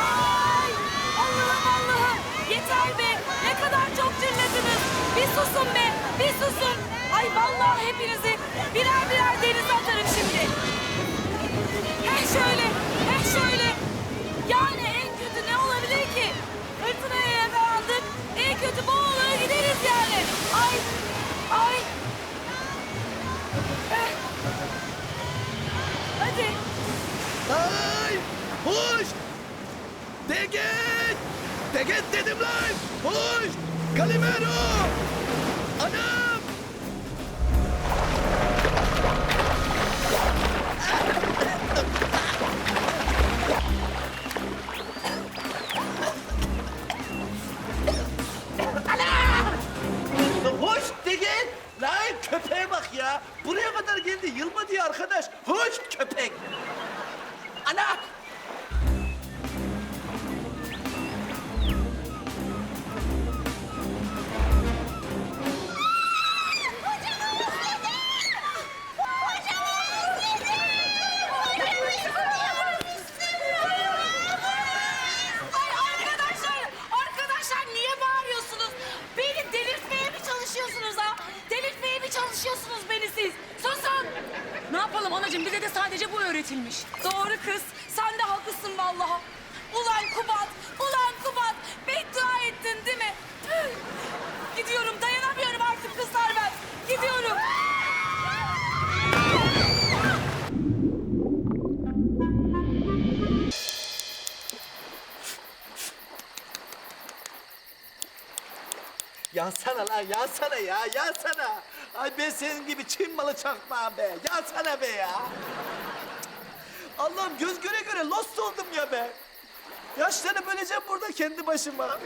Ay! Allah'ım Allah'ım! Yeter be! Ne kadar çok cırladınız! Bir susun be! Bir susun! Ay vallahi hepinizi Degen dedim lan! Hoş! Kalimero! Anam! Ana! Hoş Degen! Lan köpeğe bak ya! Buraya kadar geldi yılma diye arkadaş. Hoş köpek! Ana! Yapalım anacığım bize de sadece bu öğretilmiş. Doğru kız, sen de haklısın vallahi. Ulan Kubat, ulan Kubat, beddua ettin değil mi? Gidiyorum, dayanamıyorum artık kızlar ben. Gidiyorum. Yansana lan yansana ya yansana. Ay ben senin gibi Çin malı çakmağım be. Yansana be ya. Allah'ım göz göre göre lost oldum ya be. Yaşlanıp öleceğim burada kendi başıma.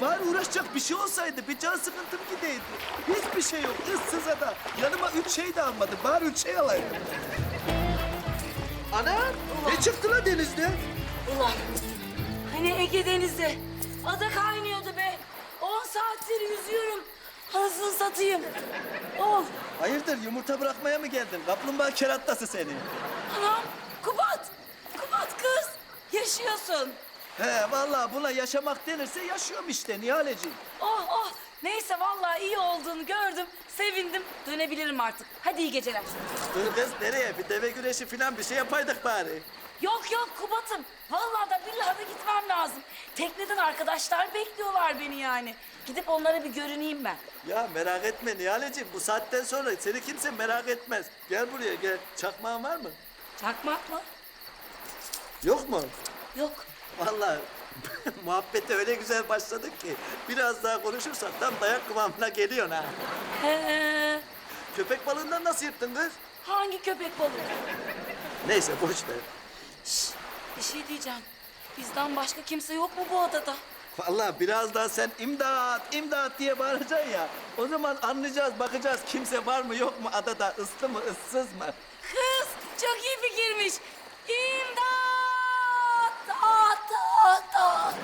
Bari uğraşacak bir şey olsaydı bir can sıkıntım gideydi. Hiçbir şey yok ıssız ada. Yanıma üç şey de almadım. Bari üç şey alaydım. Ana ne çıktı lan denizde? Ulan hani Ege Denizi ada kaynıyordu be. 10 saattir yüzüyorum. Anasını satayım. Of Hayırdır yumurta bırakmaya mı geldin? Kaplumbağa kerattası seni. anam Kubat. Kubat kız. Yaşıyorsun. He vallahi buna yaşamak denirse yaşıyorum işte Nihaleciğim. Oh oh. Neyse vallahi iyi olduğunu gördüm. Sevindim. Dönebilirim artık. Hadi iyi geceler. Dur kız nereye? Bir deve güreşi falan bir şey yapaydık bari. Yok yok Kubat'ım. Vallahi da billahi da gitmem lazım. Tekneden arkadaşlar bekliyorlar beni yani. Gidip onlara bir görüneyim ben. Ya merak etme Nihaleciğim bu saatten sonra seni kimse merak etmez. Gel buraya gel. Çakmağın var mı? Çakmak mı? Yok mu? Yok. Vallahi muhabbete öyle güzel başladık ki biraz daha konuşursak tam dayak kıvamına geliyorsun ha. He. Köpek balığından nasıl yırttın kız? Hangi köpek balığı? Neyse boş ver. Bir şey diyeceğim. Bizden başka kimse yok mu bu adada? Vallahi birazdan sen imdat, imdat diye bağıracaksın ya. O zaman anlayacağız, bakacağız kimse var mı yok mu adada, ıslı mı, ıssız mı? Kız çok iyi fikirmiş. İmdat! At, at, at.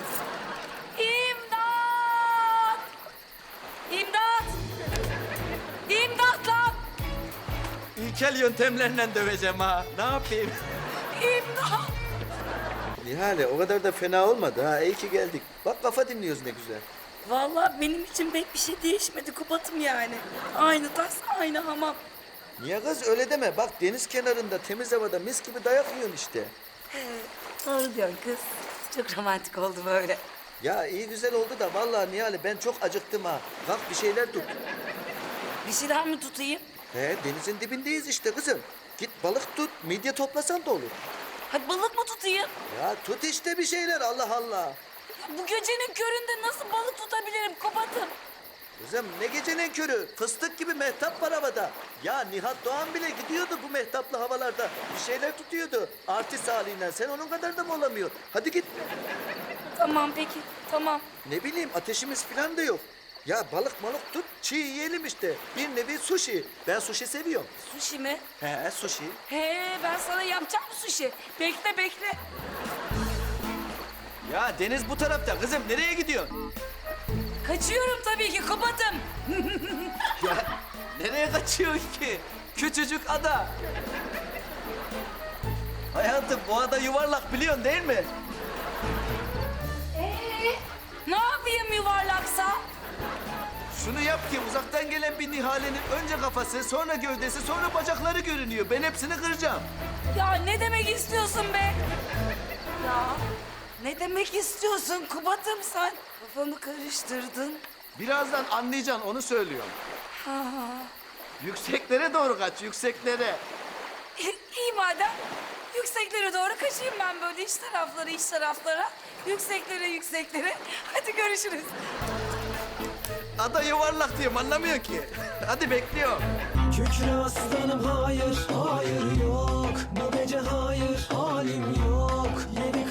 İmdat! İmdat! İmdat lan! İlkel yöntemlerle döveceğim ha. Ne yapayım? İmdat! Nihale o kadar da fena olmadı ha. İyi ki geldik. Bak kafa dinliyoruz ne güzel. Vallahi benim için pek bir şey değişmedi Kubat'ım yani. Aynı tas, aynı hamam. Niye kız öyle deme. Bak deniz kenarında temiz havada mis gibi dayak yiyorsun işte. Doğru diyorsun kız. Çok romantik oldu böyle. Ya iyi güzel oldu da vallahi Nihale ben çok acıktım ha. Kalk bir şeyler tut. Bir şeyler mi tutayım? He denizin dibindeyiz işte kızım. Git balık tut, midye toplasan da olur. Hadi balık mı tutayım? Ya tut işte bir şeyler Allah Allah. Ya bu gecenin köründe nasıl balık tutabilirim Kubat'ım? Kızım ne gecenin körü? Fıstık gibi mehtap var havada. Ya Nihat Doğan bile gidiyordu bu mehtaplı havalarda. Bir şeyler tutuyordu. Artist halinden. Sen onun kadar da mı olamıyor? Hadi git. Tamam peki, tamam. Ne bileyim ateşimiz falan da yok. Ya balık malık tut çiğ yiyelim işte. Bir nevi sushi. Ben sushi seviyorum. Sushi mi? He sushi. He ben sana yapacağım sushi. Bekle bekle. Ya deniz bu tarafta kızım nereye gidiyorsun? Kaçıyorum tabii ki Kubat'ım. Ya nereye kaçıyorsun ki? Küçücük ada. Hayatım bu ada yuvarlak biliyorsun değil mi? Şunu yap ki uzaktan gelen bir Nihale'nin önce kafası, sonra gövdesi, sonra bacakları görünüyor. Ben hepsini kıracağım. Ya ne demek istiyorsun be? Ya ne demek istiyorsun Kubat'ım sen? Kafamı karıştırdın. Birazdan anlayacaksın onu söylüyorum. Ha. Yükseklere doğru kaç, yükseklere. İyi madem. Yükseklere doğru kaçayım ben böyle iç taraflara iç taraflara. Yükseklere yükseklere. Hadi görüşürüz. Ada yuvarlak diyorum anlamıyor ki. Hadi bekliyorum. Kükre aslanım hayır hayır yok. Bu gece hayır halim yok. Yeni